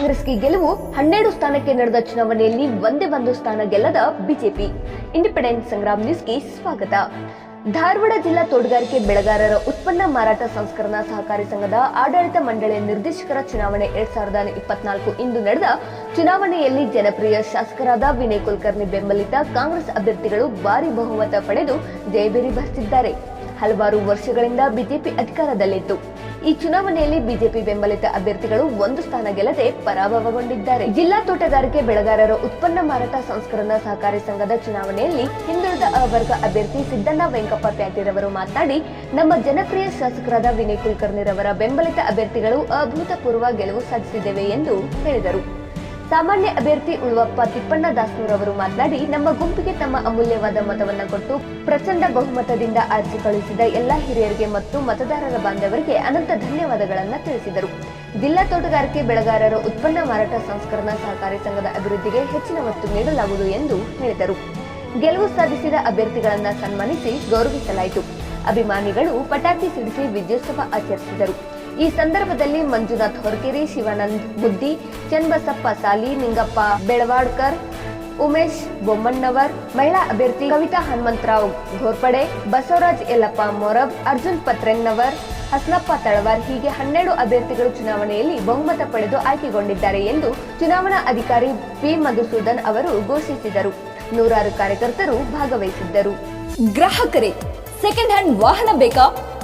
ಕಾಂಗ್ರೆಸ್ಗೆ ಗೆಲುವು ಹನ್ನೆರಡು ಸ್ಥಾನಕ್ಕೆ ನಡೆದ ಚುನಾವಣೆಯಲ್ಲಿ ಒಂದೇ ಒಂದು ಸ್ಥಾನ ಗೆಲ್ಲದ ಬಿಜೆಪಿ. ಇಂಡಿಪೆಂಡೆಂಟ್ ಸಂಗ್ರಾಮ್ ನ್ಯೂಸ್ಗೆ ಸ್ವಾಗತ. ಧಾರವಾಡ ಜಿಲ್ಲಾ ತೋಟಗಾರಿಕೆ ಬೆಳೆಗಾರರ ಉತ್ಪನ್ನ ಮಾರಾಟ ಸಂಸ್ಕರಣಾ ಸಹಕಾರಿ ಸಂಘದ ಆಡಳಿತ ಮಂಡಳಿಯ ನಿರ್ದೇಶಕರ ಚುನಾವಣೆ ಎರಡ್ ಸಾವಿರದ ಇಪ್ಪತ್ನಾಲ್ಕು ಇಂದು ನಡೆದ ಚುನಾವಣೆಯಲ್ಲಿ ಜನಪ್ರಿಯ ಶಾಸಕರಾದ ವಿನಯ್ ಕುಲಕರ್ಣಿ ಬೆಂಬಲಿತ ಕಾಂಗ್ರೆಸ್ ಅಭ್ಯರ್ಥಿಗಳು ಭಾರಿ ಬಹುಮತ ಪಡೆದು ಜಯಬೇರಿ ಬರೆಸಿದ್ದಾರೆ ಹಲವಾರು ವರ್ಷಗಳಿಂದ ಬಿಜೆಪಿ ಅಧಿಕಾರದಲ್ಲಿತ್ತು. ಈ ಚುನಾವಣೆಯಲ್ಲಿ ಬಿಜೆಪಿ ಬೆಂಬಲಿತ ಅಭ್ಯರ್ಥಿಗಳು ಒಂದು ಸ್ಥಾನ ಗೆಲ್ಲದೆ ಪರಾಭವಗೊಂಡಿದ್ದಾರೆ. ಜಿಲ್ಲಾ ತೋಟಗಾರಿಕೆ ಬೆಳೆಗಾರರ ಉತ್ಪನ್ನ ಮಾರಾಟ ಸಂಸ್ಕರಣಾ ಸಹಕಾರಿ ಸಂಘದ ಚುನಾವಣೆಯಲ್ಲಿ ಹಿಂದುಳಿದ ವರ್ಗ ಅಭ್ಯರ್ಥಿ ಸಿದ್ದಣ್ಣ ವೆಂಕಪ್ಪ ಪ್ಯಾಟೀರವರು ಮಾತನಾಡಿ, ನಮ್ಮ ಜನಪ್ರಿಯ ಶಾಸಕರಾದ ವಿನಯ್ ಕುಲಕರ್ಣಿರವರ ಬೆಂಬಲಿತ ಅಭ್ಯರ್ಥಿಗಳು ಅಭೂತಪೂರ್ವ ಗೆಲುವು ಸಾಧಿಸಿದ್ದೇವೆ ಎಂದು ಹೇಳಿದರು. ಸಾಮಾನ್ಯ ಅಭ್ಯರ್ಥಿ ಉಳುವಪ್ಪ ತಿಪ್ಪಣ್ಣ ದಾಸ್ನೂರ್ ಅವರು ಮಾತನಾಡಿ, ನಮ್ಮ ಗುಂಪಿಗೆ ತಮ್ಮ ಅಮೂಲ್ಯವಾದ ಮತವನ್ನು ಕೊಟ್ಟು ಪ್ರಚಂಡ ಬಹುಮತದಿಂದ ಅರ್ಜಿ ಕಳುಹಿಸಿದ ಎಲ್ಲಾ ಹಿರಿಯರಿಗೆ ಮತ್ತು ಮತದಾರರ ಬಾಂಧವರಿಗೆ ಅನಂತ ಧನ್ಯವಾದಗಳನ್ನು ತಿಳಿಸಿದರು. ಜಿಲ್ಲಾ ತೋಟಗಾರಿಕೆ ಬೆಳೆಗಾರರ ಉತ್ಪನ್ನ ಮಾರಾಟ ಸಂಸ್ಕರಣಾ ಸಹಕಾರಿ ಸಂಘದ ಅಭಿವೃದ್ಧಿಗೆ ಹೆಚ್ಚಿನ ಒತ್ತು ನೀಡಲಾಗುವುದು ಎಂದು ಹೇಳಿದರು. ಗೆಲುವು ಸಾಧಿಸಿದ ಅಭ್ಯರ್ಥಿಗಳನ್ನು ಸನ್ಮಾನಿಸಿ ಗೌರವಿಸಲಾಯಿತು. ಅಭಿಮಾನಿಗಳು ಪಟಾಕಿ ಸಿಡಿಸಿ ವಿಜಯೋತ್ಸವ ಆಚರಿಸಿದರು ಈ ಸಂದರ್ಭದಲ್ಲಿ ಮಂಜುನಾಥ್ ಹೊರಕೆರೆ, ಶಿವಾನಂದ್ ಬುದ್ಧಿ ಚನ್ನಬಸಪ್ಪ ಸಾಲಿ, ನಿಂಗಪ್ಪ ಬೆಳವಾಡ್ಕರ್, ಉಮೇಶ್ ಬೊಮ್ಮಣ್ಣವರ್, ಮಹಿಳಾ ಅಭ್ಯರ್ಥಿ ಕವಿತಾ ಹನುಮಂತರಾವ್ ಘೋರ್ಪಡೆ ಬಸವರಾಜ್ ಯಲ್ಲಪ್ಪ ಮೊರಬ್, ಅರ್ಜುನ್ ಪತ್ರೆನ್ನವರ್, ಹಸ್ನಪ್ಪ ತಳವಾರ್ ಹೀಗೆ ಹನ್ನೆರಡು ಅಭ್ಯರ್ಥಿಗಳು ಚುನಾವಣೆಯಲ್ಲಿ ಬಹುಮತ ಪಡೆದು ಆಯ್ಕೆಗೊಂಡಿದ್ದಾರೆ ಎಂದು ಚುನಾವಣಾ ಅಧಿಕಾರಿ ಪಿ ಮಧುಸೂದನ್ ಅವರು ಘೋಷಿಸಿದರು. ನೂರಾರು ಕಾರ್ಯಕರ್ತರು ಭಾಗವಹಿಸಿದ್ದರು. ಗ್ರಾಹಕರೇ ಸೆಕೆಂಡ್ ಹ್ಯಾಂಡ್ ವಾಹನ ಬೇಕಾ?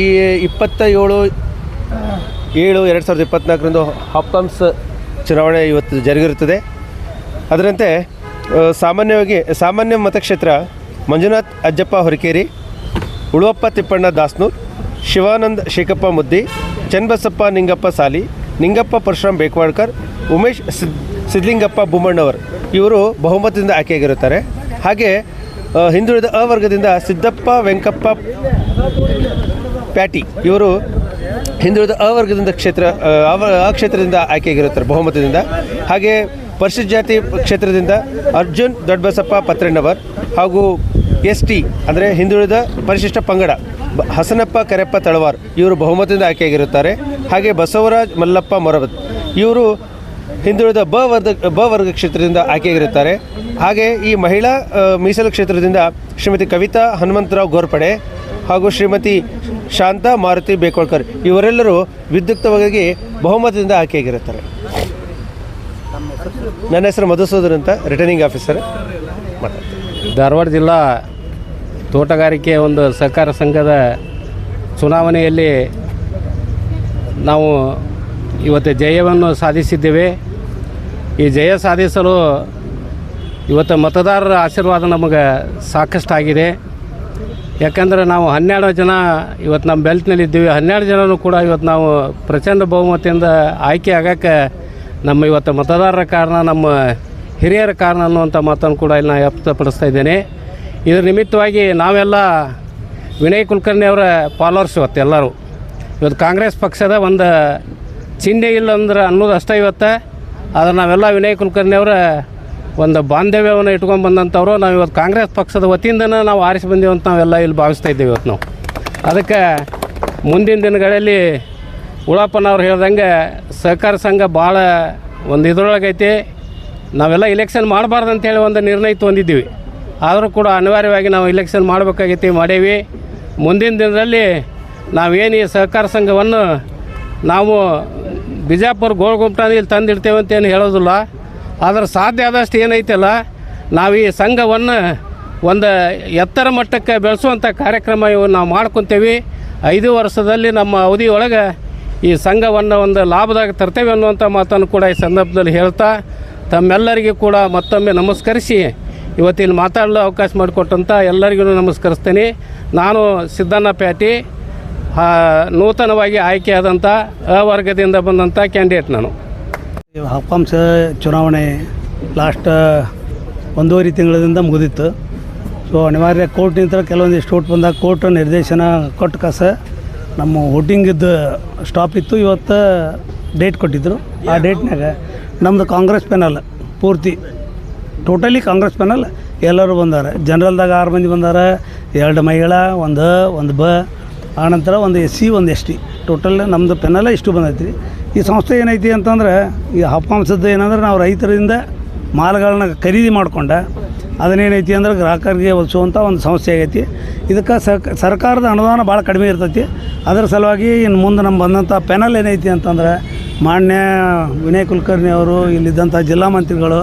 ಈ ಇಪ್ಪತ್ತ ಏಳು ಏಳು ಎರಡು ಸಾವಿರದ ಇಪ್ಪತ್ತ್ನಾಲ್ಕರಂದು ಹಾಪ್ಕಾಮ್ಸ್ ಚುನಾವಣೆ ಇವತ್ತು ಜರುಗಿರುತ್ತದೆ. ಅದರಂತೆ ಸಾಮಾನ್ಯವಾಗಿ, ಸಾಮಾನ್ಯ ಮತಕ್ಷೇತ್ರ ಮಂಜುನಾಥ್ ಅಜ್ಜಪ್ಪ ಹೊರಕೇರಿ, ಉಳುವಪ್ಪ ತಿಪ್ಪಣ್ಣ ದಾಸ್ನೂರ್, ಶಿವಾನಂದ್ ಶೇಖಪ್ಪ ಮುದ್ದಿ ಚನ್ನಬಸಪ್ಪ ನಿಂಗಪ್ಪ ಸಾಲಿ, ನಿಂಗಪ್ಪ ಪರಶುರಾಮ್ ಬೇಕ್ವಾಡ್ಕರ್, ಉಮೇಶ್ ಸಿದ್, ಸಿದ್ಲಿಂಗಪ್ಪ ಬುಮ್ಮಣ್ಣವರ್ ಇವರು ಬಹುಮತದಿಂದ ಆಯ್ಕೆಯಾಗಿರುತ್ತಾರೆ. ಹಾಗೆ ಹಿಂದುಳಿದ ಅ ವರ್ಗದಿಂದ ಸಿದ್ದಪ್ಪ ವೆಂಕಪ್ಪ ಪ್ಯಾಟಿ ಇವರು ಹಿಂದುಳಿದ ಅ ವರ್ಗದಿಂದ ಕ್ಷೇತ್ರ ಆ, ಕ್ಷೇತ್ರದಿಂದ ಆಯ್ಕೆಯಾಗಿರುತ್ತಾರೆ ಬಹುಮತದಿಂದ. ಹಾಗೆ ಪರಿಶಿಷ್ಟ ಜಾತಿ ಕ್ಷೇತ್ರದಿಂದ ಅರ್ಜುನ್ ದೊಡ್ಡಬಸಪ್ಪ ಪತ್ರಣ್ಣವರ್ ಹಾಗೂ ಎಸ್ ಟಿ ಅಂದರೆ ಹಿಂದುಳಿದ ಪರಿಶಿಷ್ಟ ಪಂಗಡ ಹಸನಪ್ಪ ಕರೆಪ್ಪ ತಳವಾರ್ ಇವರು ಬಹುಮತದಿಂದ ಆಯ್ಕೆಯಾಗಿರುತ್ತಾರೆ. ಹಾಗೆ ಬಸವರಾಜ್ ಮಲ್ಲಪ್ಪ ಮೊರಬತ್ ಇವರು ಹಿಂದುಳಿದ ಬ ವರ್ಗ ಬ ವರ್ಗ ಕ್ಷೇತ್ರದಿಂದ ಆಯ್ಕೆಯಾಗಿರುತ್ತಾರೆ. ಹಾಗೆ ಈ ಮಹಿಳಾ ಮೀಸಲು ಕ್ಷೇತ್ರದಿಂದ ಶ್ರೀಮತಿ ಕವಿತಾ ಹನುಮಂತರಾವ್ ಗೋರ್ಪಡೆ ಹಾಗೂ ಶ್ರೀಮತಿ ಶಾಂತಾ ಮಾರುತಿ ಬೇಕೋಳ್ಕರ್ ಇವರೆಲ್ಲರೂ ವಿದ್ಯುಕ್ತವಾಗಿ ಬಹುಮತದಿಂದ ಆಯ್ಕೆಯಾಗಿರುತ್ತಾರೆ. ನನ್ನ ಹೆಸರು ಮಧುಸೂದನ್ ಅಂತ, ರಿಟರ್ನಿಂಗ್ ಆಫೀಸರ್. ಧಾರವಾಡ ಜಿಲ್ಲಾ ತೋಟಗಾರಿಕೆ ಒಂದು ಸಹಕಾರ ಸಂಘದ ಚುನಾವಣೆಯಲ್ಲಿ ನಾವು ಇವತ್ತು ಜಯವನ್ನು ಸಾಧಿಸಿದ್ದೇವೆ. ಈ ಜಯ ಸಾಧಿಸಲು ಇವತ್ತು ಮತದಾರರ ಆಶೀರ್ವಾದ ನಮಗೆ ಸಾಕಷ್ಟಾಗಿದೆ. ಯಾಕಂದರೆ ನಾವು ಹನ್ನೆರಡು ಜನ ಇವತ್ತು ನಮ್ಮ ಬೆಲ್ಟ್ನಲ್ಲಿ ಇದ್ದೀವಿ. ಹನ್ನೆರಡು ಜನನೂ ಕೂಡ ಇವತ್ತು ನಾವು ಪ್ರಚಂಡ ಬಹುಮತದಿಂದ ಆಯ್ಕೆ ಆಗಕ್ಕೆ ನಮ್ಮ ಇವತ್ತು ಮತದಾರರ ಕಾರಣ, ನಮ್ಮ ಹಿರಿಯರ ಕಾರಣ ಅನ್ನುವಂಥ ಮಾತನ್ನು ಕೂಡ ಇಲ್ಲಿ ನಾನು ವ್ಯಕ್ತಪಡಿಸ್ತಾ ಇದ್ದೇನೆ. ಇದರ ನಿಮಿತ್ತವಾಗಿ ನಾವೆಲ್ಲ ವಿನಯ್ ಕುಲಕರ್ಣಿ ಅವರ ಫಾಲೋವರ್ಸ್ ಇವತ್ತು ಎಲ್ಲರೂ. ಇವತ್ತು ಕಾಂಗ್ರೆಸ್ ಪಕ್ಷದ ಒಂದು ಚಿಹ್ನೆ ಇಲ್ಲ ಅಂದ್ರೆ ಅನ್ನೋದು ಅಷ್ಟೇ ಇವತ್ತು. ಆದರೆ ನಾವೆಲ್ಲ ವಿನಯ್ ಕುಲಕರ್ಣಿ ಅವರ ಒಂದು ಬಾಂಧವ್ಯವನ್ನು ಇಟ್ಕೊಂಡು ಬಂದಂಥವ್ರು. ನಾವು ಇವತ್ತು ಕಾಂಗ್ರೆಸ್ ಪಕ್ಷದ ವತಿಯಿಂದನೇ ನಾವು ಆರಿಸಿ ಬಂದೀವಿ ಅಂತ ನಾವೆಲ್ಲ ಇಲ್ಲಿ ಭಾವಿಸ್ತಾ ಇದ್ದೀವಿ ಇವತ್ತು ನಾವು. ಅದಕ್ಕೆ ಮುಂದಿನ ದಿನಗಳಲ್ಲಿ ಉಳಪ್ಪನವ್ರು ಹೇಳ್ದಂಗೆ ಸಹಕಾರ ಸಂಘ ಭಾಳ ಒಂದು ಇದರೊಳಗೈತಿ ನಾವೆಲ್ಲ ಇಲೆಕ್ಷನ್ ಮಾಡಬಾರ್ದು ಅಂತೇಳಿ ಒಂದು ನಿರ್ಣಯ ತೊಂದಿದ್ದೀವಿ ಆದರೂ ಕೂಡ ಅನಿವಾರ್ಯವಾಗಿ ನಾವು ಇಲೆಕ್ಷನ್ ಮಾಡಬೇಕಾಗೈತಿ, ಮಾಡೇವಿ. ಮುಂದಿನ ದಿನದಲ್ಲಿ ನಾವೇನು ಈ ಸಹಕಾರ ಸಂಘವನ್ನು ನಾವು ಬಿಜಾಪುರ ಗೋಳ್ಗುಂಟದಲ್ಲಿ ಇಲ್ಲಿ ತಂದಿಡ್ತೇವೆ ಅಂತೇನು ಹೇಳೋದಿಲ್ಲ. ಆದ್ರೆ ಸಾಧ್ಯ ಆದಷ್ಟು ಏನೈತಲ್ಲ, ನಾವು ಈ ಸಂಘವನ್ನು ಒಂದು ಎತ್ತರ ಮಟ್ಟಕ್ಕೆ ಬೆಳೆಸುವಂಥ ಕಾರ್ಯಕ್ರಮ ಇವು ನಾವು ಮಾಡ್ಕೊತೇವೆ. ಐದು ವರ್ಷದಲ್ಲಿ ನಮ್ಮ ಅವಧಿಯೊಳಗೆ ಈ ಸಂಘವನ್ನು ಒಂದು ಲಾಭದಾಗ ತರ್ತೇವೆ ಅನ್ನುವಂಥ ಮಾತನ್ನು ಕೂಡ ಈ ಸಂದರ್ಭದಲ್ಲಿ ಹೇಳ್ತಾ, ತಮ್ಮೆಲ್ಲರಿಗೂ ಕೂಡ ಮತ್ತೊಮ್ಮೆ ನಮಸ್ಕರಿಸಿ, ಇವತ್ತಿನ ಮಾತಾಡಲು ಅವಕಾಶ ಮಾಡಿಕೊಟ್ಟಂಥ ಎಲ್ಲರಿಗೂ ನಮಸ್ಕರಿಸ್ತೇನೆ. ನಾನು ಸಿದ್ದಣ್ಣ ಪ್ಯಾಟಿ ನೂತನವಾಗಿ ಆಯ್ಕೆಯಾದಂಥ ಅ ವರ್ಗದಿಂದ ಬಂದಂಥ ಕ್ಯಾಂಡಿಡೇಟ್ ನಾನು. ಹಪ್ಪಾಂಶ ಚುನಾವಣೆ ಲಾಸ್ಟ್ ಒಂದೂವರೆ ತಿಂಗಳಿಂದ ಮುಗಿದಿತ್ತು. ಸೊ ಅನಿವಾರ್ಯ ಕೋರ್ಟ್ ಕೋರ್ಟ್ನಿಂದ ಕೆಲವೊಂದಿಷ್ಟು ಓಟ್ ಬಂದಾಗ ಕೋರ್ಟ್ ನಿರ್ದೇಶನ ಕೊಟ್ಟು ಕಸ ನಮ್ಮ ವೋಟಿಂಗಿದ್ದು ಸ್ಟಾಪ್ ಇತ್ತು. ಇವತ್ತು ಡೇಟ್ ಕೊಟ್ಟಿದ್ದರು ಆ ಡೇಟ್ನಾಗ ನಮ್ಮದು ಕಾಂಗ್ರೆಸ್ ಪೆನಲ್ ಪೂರ್ತಿ ಟೋಟಲಿ ಕಾಂಗ್ರೆಸ್ ಪೆನಲ್ ಎಲ್ಲರೂ ಬಂದಾರೆ. ಜನರಲ್ದಾಗ ಆರು ಮಂದಿ ಬಂದಾರ. ಎರಡು ಮಹಿಳಾ ಒಂದು ಒಂದು ಬ. ಆನಂತರ ಒಂದು ಎಸ್ ಸಿ, ಒಂದು ಎಸ್ ಟಿ. ಟೋಟಲ್ ನಮ್ಮದು ಪೆನಲ್ಲ ಇಷ್ಟು ಬಂದೈತಿ ಈ ಸಂಸ್ಥೆ ಏನೈತಿ ಅಂತಂದ್ರೆ, ಈ ಹಪ್ಪಾಂಶದ್ದು ಏನಂದ್ರೆ ನಾವು ರೈತರಿಂದ ಮಾಲ್ಗಳನ್ನ ಖರೀದಿ ಮಾಡ್ಕೊಂಡ, ಅದನ್ನೇನೈತಿ ಅಂದ್ರೆ ಗ್ರಾಹಕರಿಗೆ ಒಲಿಸುವಂಥ ಒಂದು ಸಂಸ್ಥೆ ಆಗೈತಿ. ಇದಕ್ಕೆ ಸರ್ಕಾರದ ಅನುದಾನ ಭಾಳ ಕಡಿಮೆ ಇರ್ತೈತಿ. ಅದರ ಸಲುವಾಗಿ ಇನ್ನು ಮುಂದೆ ನಮ್ಮ ಬಂದಂಥ ಪೆನಲ್ ಏನೈತಿ ಅಂತಂದ್ರೆ, ಮಾನ್ಯ ವಿನಯ್ ಕುಲಕರ್ಣಿ ಅವರು ಇಲ್ಲಿದ್ದಂಥ ಜಿಲ್ಲಾ ಮಂತ್ರಿಗಳು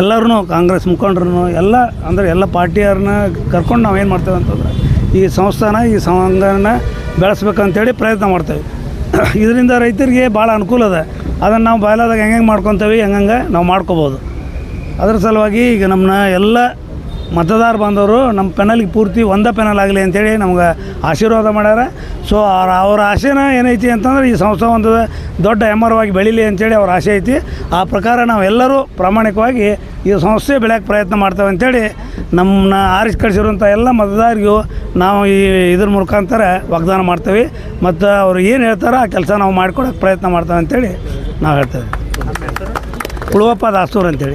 ಎಲ್ಲರೂ ಕಾಂಗ್ರೆಸ್ ಮುಖಂಡರು ಎಲ್ಲ, ಅಂದರೆ ಎಲ್ಲ ಪಾರ್ಟಿಯವ್ರನ್ನ ಕರ್ಕೊಂಡು ನಾವು ಏನು ಮಾಡ್ತೇವೆ ಅಂತಂದ್ರೆ ಈ ಸಂಸ್ಥಾನ, ಈ ಸಂಘನ ಬೆಳೆಸ್ಬೇಕಂತೇಳಿ ಪ್ರಯತ್ನ ಮಾಡ್ತೇವೆ. ಇದರಿಂದ ರೈತರಿಗೆ ಭಾಳ ಅನುಕೂಲ ಅದ. ಅದನ್ನು ನಾವು ಬಾಯ್ಲಾದಾಗ ಹೆಂಗೆ ಮಾಡ್ಕೊತೇವೆ, ಹೆಂಗಂಗೆ ನಾವು ಮಾಡ್ಕೋಬೋದು. ಅದ್ರ ಸಲುವಾಗಿ ಈಗ ನಮ್ಮನ್ನ ಎಲ್ಲ ಮತದಾರ ಬಂದವರು ನಮ್ಮ ಪೆನಲ್ಗೆ ಪೂರ್ತಿ ಒಂದ ಪೆನಲ್ ಆಗಲಿ ಅಂತೇಳಿ ನಮ್ಗೆ ಆಶೀರ್ವಾದ ಮಾಡ್ಯಾರ. ಸೊ ಅವ್ರ ಅವ್ರ ಆಸೆನ ಏನೈತಿ ಅಂತಂದ್ರೆ ಈ ಸಂಸ್ಥೆ ಒಂದು ದೊಡ್ಡ ಎಮ್ಮರವಾಗಿ ಬೆಳೀಲಿ ಅಂತೇಳಿ ಅವ್ರ ಆಸೆ ಐತಿ. ಆ ಪ್ರಕಾರ ನಾವೆಲ್ಲರೂ ಪ್ರಾಮಾಣಿಕವಾಗಿ ಈ ಸಂಸ್ಥೆ ಬೆಳೆಯೋಕ್ಕೆ ಪ್ರಯತ್ನ ಮಾಡ್ತೇವೆ ಅಂತೇಳಿ ನಮ್ಮನ್ನ ಆರಿಸಿ ಕಳಿಸಿರುವಂಥ ಎಲ್ಲ ಮತದಾರರಿಗೂ ನಾವು ಈ ಇದ್ರ ಮುಖಾಂತರ ವಾಗ್ದಾನ ಮಾಡ್ತೇವೆ. ಮತ್ತು ಅವ್ರು ಏನು ಹೇಳ್ತಾರೋ ಆ ಕೆಲಸ ನಾವು ಮಾಡ್ಕೊಡೋಕ್ಕೆ ಪ್ರಯತ್ನ ಮಾಡ್ತೇವೆ ಅಂತೇಳಿ ನಾವು ಹೇಳ್ತೇವೆ. ಉಳುವಪ್ಪ ದಾಸೂರು ಅಂತೇಳಿ.